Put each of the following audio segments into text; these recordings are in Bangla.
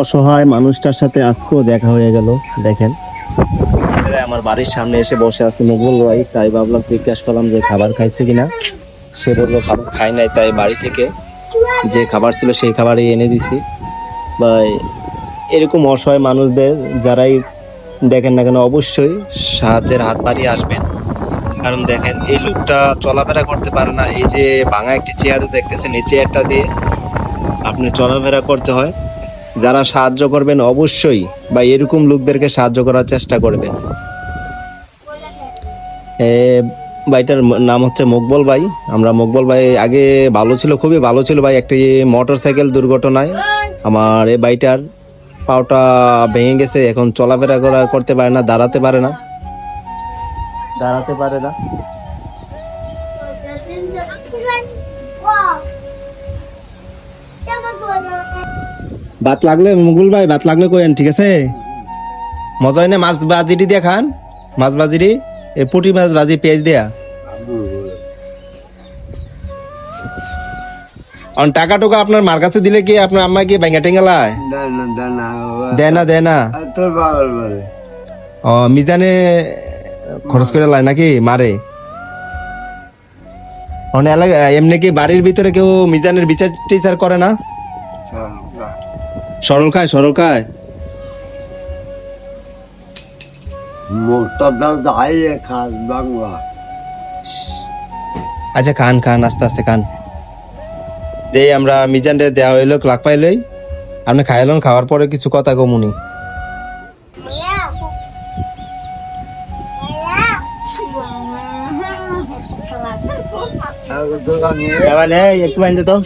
অসহায় মানুষটার সাথে আজকেও দেখা হয়ে গেল, দেখেন। আমার বাড়ির সামনে এসে বসে আছে মুঘল ভাই, তাই ভাবলাম জিজ্ঞাসা করলাম যে খাবার খাইছে কিনা। সে বলল, খাবার খাই নাই। তাই বাড়ি থেকে যে খাবার ছিল সেই খাবারই এনে দিছি। বা এরকম অসহায় মানুষদের যারাই দেখেন না কেন, অবশ্যই সাহায্যের হাত বাড়িয়ে আসবেন। কারণ দেখেন, এই লোকটা চলাফেরা করতে পারে না। এই যে ভাঙা একটি চেয়ার দেখতেছেন, এই চেয়ারটা দিয়ে আপনি চলাফেরা করতে হয়। যারা সাহায্য করবেন অবশ্যই বা এরকম লোকদেরকে সাহায্য করার চেষ্টা করবেন। ভাইটার নাম হচ্ছে মকবল ভাই। আমরা মকবল ভাই আগে ভালো ছিল, খুবই ভালো ছিল ভাই, একটি মোটর সাইকেল দুর্ঘটনায়। আমার এই বাইটার পাওটা ভেঙে গেছে, এখন চলাফেরা করা করতে পারে না, দাঁড়াতে পারে না। দাঁড়াতে পারে না। ভাত লাগলে মুগুল ভাই, ভাত লাগলে কইেন ঠিক আছে? মজা হয় না মাছ বাজিটি দিয়ে খান? মাছ বাজিটি এ পুঁটি মাছ ভাজি পেঁয়াজ দেয়া। অন টাকা টুকা আপনার মার কাছে দিলে কি আপনার আম্মা কি ব্যাঙ্গা টেঙ্গালায় দেয় না দেয় না। ও মিজানে খরচ করে লাই নাকি মারে? অনেক এলাকা, এমনি কি বাড়ির ভিতরে কেউ মিজানের বিচার টিচার করে না? সরল খায় সরল খায়। বাংলা। আচ্ছা খান খান আস্তে আস্তে খান। দেই আমরা মিজানরে দেওয়া হইল লাখ পাইলই। আপনি খাইলেন খাওয়ার পরে কিছু কথা কমুনি মানে। একটু বাইন্দে তো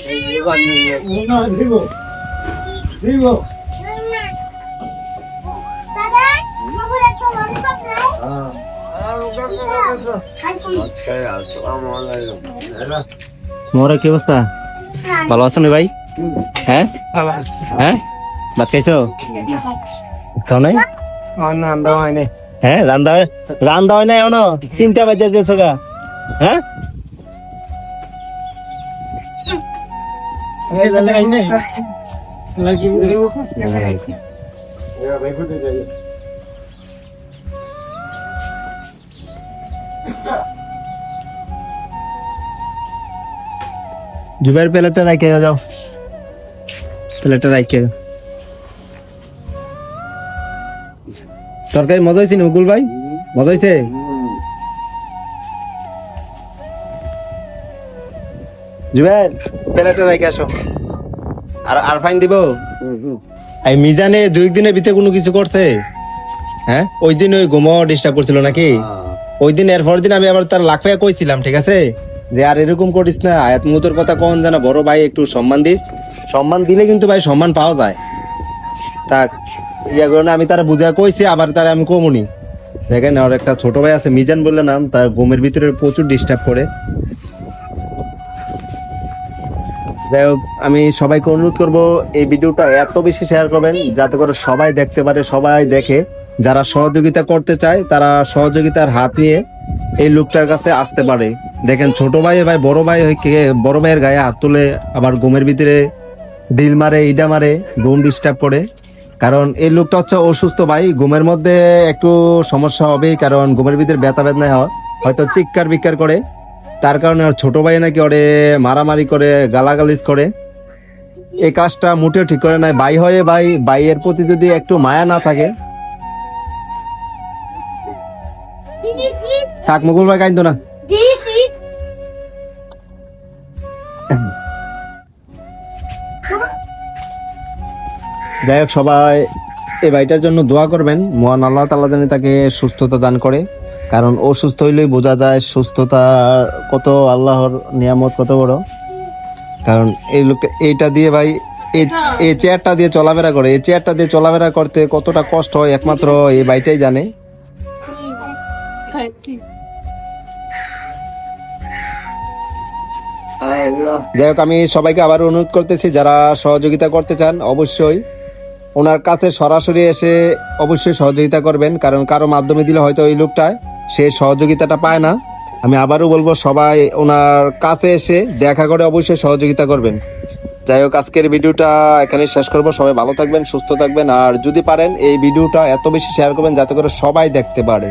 মোর কি অবস্থা? ভালো আছো ভাই? হ্যাঁ? হ্যাঁ? ভাত খাইছো? খাও নাই? হ্যাঁ রান্দা রান্দা হয় নাই এখনও? তিনটা বাজে দিয়েছ গা। হ্যাঁ? জুবের প্লেটটা রাখে যাও। প্লেটটা রাখে তরকারি মজা হয়েছে মুকুল ভাই? মজা হয়েছে? জুবের প্লেটটা রাখে আসো। আর আর ফাইন দিব? এই মিজানে দুই দিনের ভিতরে কোনো কিছু করছে? হ্যাঁ? ওই দিন ওই গোমো ডিস্টার্ব করছিল নাকি? ওই দিন এর পরের দিন আমি আবার তার লাখ পাইয়া কইছিলাম ঠিক আছে? যে আর এরকম করিস না আয়াত মুতোর কথা কোন জানা বড় ভাই একটু সম্মান দিস। সম্মান দিলে কিন্তু ভাই সম্মান পাওয়া যায়। তা ইয়া করে আমি তারা বুঝা কইছি আবার তারা আমি কমুনি। দেখেন আর একটা ছোট ভাই আছে মিজান বললে নাম তার ঘুমের ভিতরে প্রচুর ডিস্টার্ব করে। যাই হোক, আমি সবাইকে অনুরোধ করব, এই ভিডিওটা এত বেশি শেয়ার করবেন যাতে করে সবাই দেখতে পারে, সবাই দেখে। যারা সহযোগিতা করতে চায়, তারা সহযোগিতার হাত নিয়ে এই লোকটার কাছে আসতে পারে। দেখেন, ছোট ভাই ভাই, বড় ভাই বড় ভাইয়ের গায়ে হাত তুলে আবার ঘুমের ভিতরে ডিল মারে, ইডা মারে, ঘুম ডিস্টার্ব করে। কারণ এই লোকটা হচ্ছে অসুস্থ ভাই, ঘুমের মধ্যে একটু সমস্যা হবেই, কারণ ঘুমের ভিতরে ব্যথা বেদনা হয় হয়তো চিৎকার বিক্কার করে। তার কারণে ওর ছোট ভাই নাকি ওরে মারামারি করে, গালাগালিজ করে। এই কাজটা মোটেও ঠিক করে নাই। ভাই হয়ে ভাই, ভাইয়ের প্রতি যদি একটু মায়া না থাকে। থাক, মুকুল ভাই কাইন্দ না। যাই হোক, সবাই এই ভাইটার জন্য দোয়া করবেন। মহান আল্লাহ তাল্লাহ তাকে সুস্থতা দান করে। কারণ অসুস্থ সুস্থ হইলেই বোঝা যায় সুস্থতা কত আল্লাহর নিয়ামত কত বড়। কারণ এই লোকটা এইটা দিয়ে ভাই, এই চেয়ারটা দিয়ে চলাফেরা করে। এই চেয়ারটা দিয়ে চলাফেরা করতে কতটা কষ্ট হয় একমাত্র এই ভাইটাই জানে। যাই হোক, আমি সবাইকে আবার অনুরোধ করতেছি, যারা সহযোগিতা করতে চান, অবশ্যই। ওনার কাছে সরাসরি এসে অবশ্যই সহযোগিতা করবেন, কারণ কারও মাধ্যমে দিলে হয়তো ওই লোকটায় সে সহযোগিতাটা পায় না। আমি আবারও বলব, সবাই ওনার কাছে এসে দেখা করে অবশ্যই সহযোগিতা করবেন। যাই হোক, আজকের ভিডিওটা এখানে শেষ করব। সবাই ভালো থাকবেন, সুস্থ থাকবেন। আর যদি পারেন, এই ভিডিওটা এত বেশি শেয়ার করবেন যাতে করে সবাই দেখতে পারে।